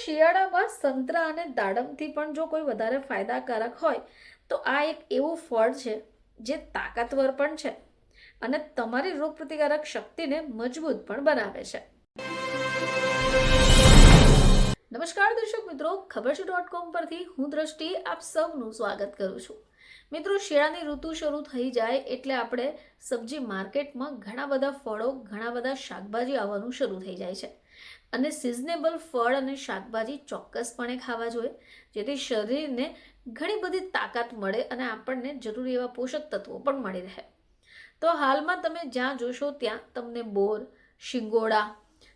શિયાળામાં સંતરા અને દાડમથી પણ જો કોઈ વધારે ફાયદાકારક હોય, તો આ એક એવું ફળ છે જે તાકાતવર પણ છે અને તમારી રોગપ્રતિકારક શક્તિને મજબૂત પણ બનાવે છે. નમસ્કાર દર્શક મિત્રો, ખબર છે ડોટ કોમ પરથી હું દ્રષ્ટિ આપ સૌનું સ્વાગત કરું છું. મિત્રો, શિયાળાની ઋતુ શરૂ થઈ જાય એટલે આપણે સબ્જી માર્કેટમાં ઘણા બધા ફળો, ઘણા બધા શાકભાજી આવવાનું શરૂ થઈ જાય છે. અને સિઝનેબલ ફળ અને શાકભાજી ચોક્કસપણે ખાવા જોઈએ, જેથી શરીરને ઘણી બધી તાકાત મળે અને આપણને જરૂરી એવા પોષક તત્વો પણ મળી રહે. તો હાલમાં તમે જ્યાં જોશો ત્યાં તમને બોર, શિંગોડા,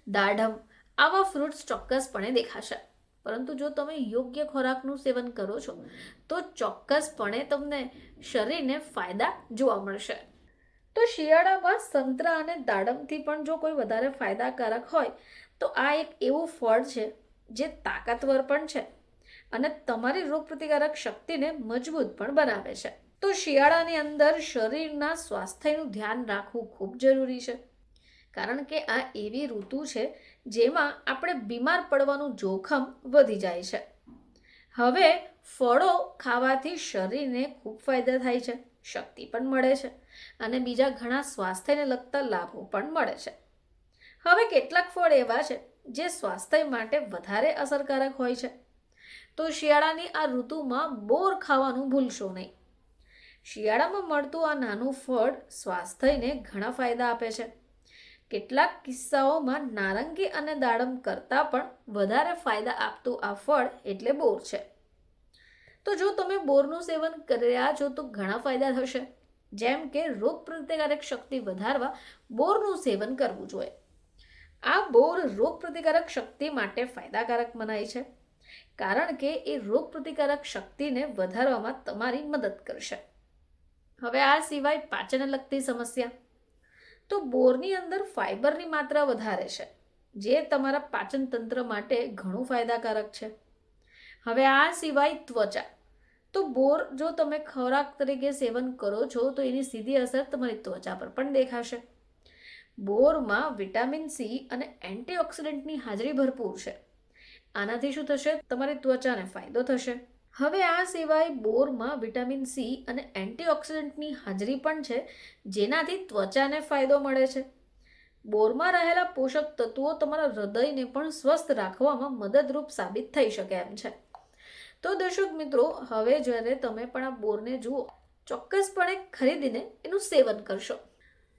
દાડમ આવા ફ્રૂટ્સ ચોક્કસપણે દેખાશે. પરંતુ જો તમે યોગ્ય ખોરાકનું સેવન કરો છો, તો ચોક્કસપણે તમને શરીરને ફાયદા જોવા મળશે. તો શિયાળામાં સંતરા અને દાડમથી પણ જો કોઈ વધારે ફાયદાકારક હોય, તો આ એક એવું ફળ છે જે તાકાતવર પણ છે અને તમારી રોગપ્રતિકારક શક્તિને મજબૂત પણ બનાવે છે. તો શિયાળાની અંદર શરીરના સ્વાસ્થ્યનું ધ્યાન રાખવું ખૂબ જરૂરી છે. કારણ કે આ એવી ઋતુ છે જેમાં આપણે બીમાર પડવાનું જોખમ વધી જાય છે. હવે ફળો ખાવાથી શરીરને ખૂબ ફાયદા થાય છે, શક્તિ પણ મળે છે અને બીજા ઘણા સ્વાસ્થ્યને લગતા લાભો પણ મળે છે. હવે કેટલાક ફળ એવા છે જે સ્વાસ્થ્ય માટે વધારે અસરકારક હોય છે. તો શિયાળાની આ ઋતુમાં બોર ખાવાનું ભૂલશો નહીં. શિયાળામાં મળતું આ નાનું ફળ સ્વાસ્થ્યને ઘણા ફાયદા આપે છે. કેટલાક કિસ્સાઓમાં નારંગી અને દાડમ કરતાં પણ વધારે ફાયદા આપતું આ ફળ એટલે બોર છે. તો જો તમે બોરનું સેવન કર્યા છો તો ઘણા ફાયદા થશે. જેમ કે રોગ પ્રતિકારક શક્તિ વધારવા બોરનું સેવન કરવું જોઈએ. આ બોર રોગ પ્રતિકારક શક્તિ માટે ફાયદાકારક મનાય છે. કારણ કે એ રોગ પ્રતિકારક શક્તિને વધારવામાં તમારી મદદ કરશે. હવે આ સિવાય પાચનને લગતી સમસ્યા. તો બોરની અંદર ફાઇબરની માત્રા વધારે છે, જે તમારા પાચન તંત્ર માટે ઘણું ફાયદાકારક છે. હવે આ સિવાય ત્વચા. તો બોર જો તમે ખોરાક તરીકે સેવન કરો છો, તો એની સીધી અસર તમારી ત્વચા પર પણ દેખાશે. બોરમાં વિટામિન સી અને એન્ટીઓક્સિડન્ટની હાજરી ભરપૂર છે. આનાથી શું થશે? તમારી ત્વચાને ફાયદો થશે. હવે આ સિવાય બોરમાં વિટામિન સી અને એન્ટીઓક્સિડન્ટની હાજરી પણ છે, જેનાથી ત્વચાને ફાયદો મળે છે. બોરમાં રહેલા પોષક તત્વો તમારા હૃદયને પણ સ્વસ્થ રાખવામાં મદદરૂપ સાબિત થઈ શકે એમ છે. તો દર્શક મિત્રો, હવે જ્યારે તમે પણ આ બોરને જુઓ, ચોક્કસપણે ખરીદીને એનું સેવન કરશો.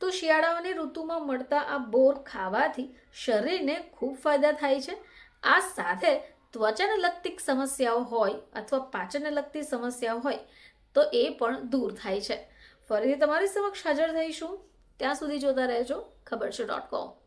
તો શિયાળાની ઋતુમાં મળતા આ બોર ખાવાથી શરીરને ખૂબ ફાયદા થાય છે. આ સાથે ત્વચાને લગતી સમસ્યાઓ હોય અથવા પાચનને લગતી સમસ્યાઓ હોય, તો એ પણ દૂર થાય છે. ફરીથી તમારી સમક્ષ હાજર થઈશું. ત્યાં સુધી જોતા રહેજો. ખબર છે ડોટ કોમ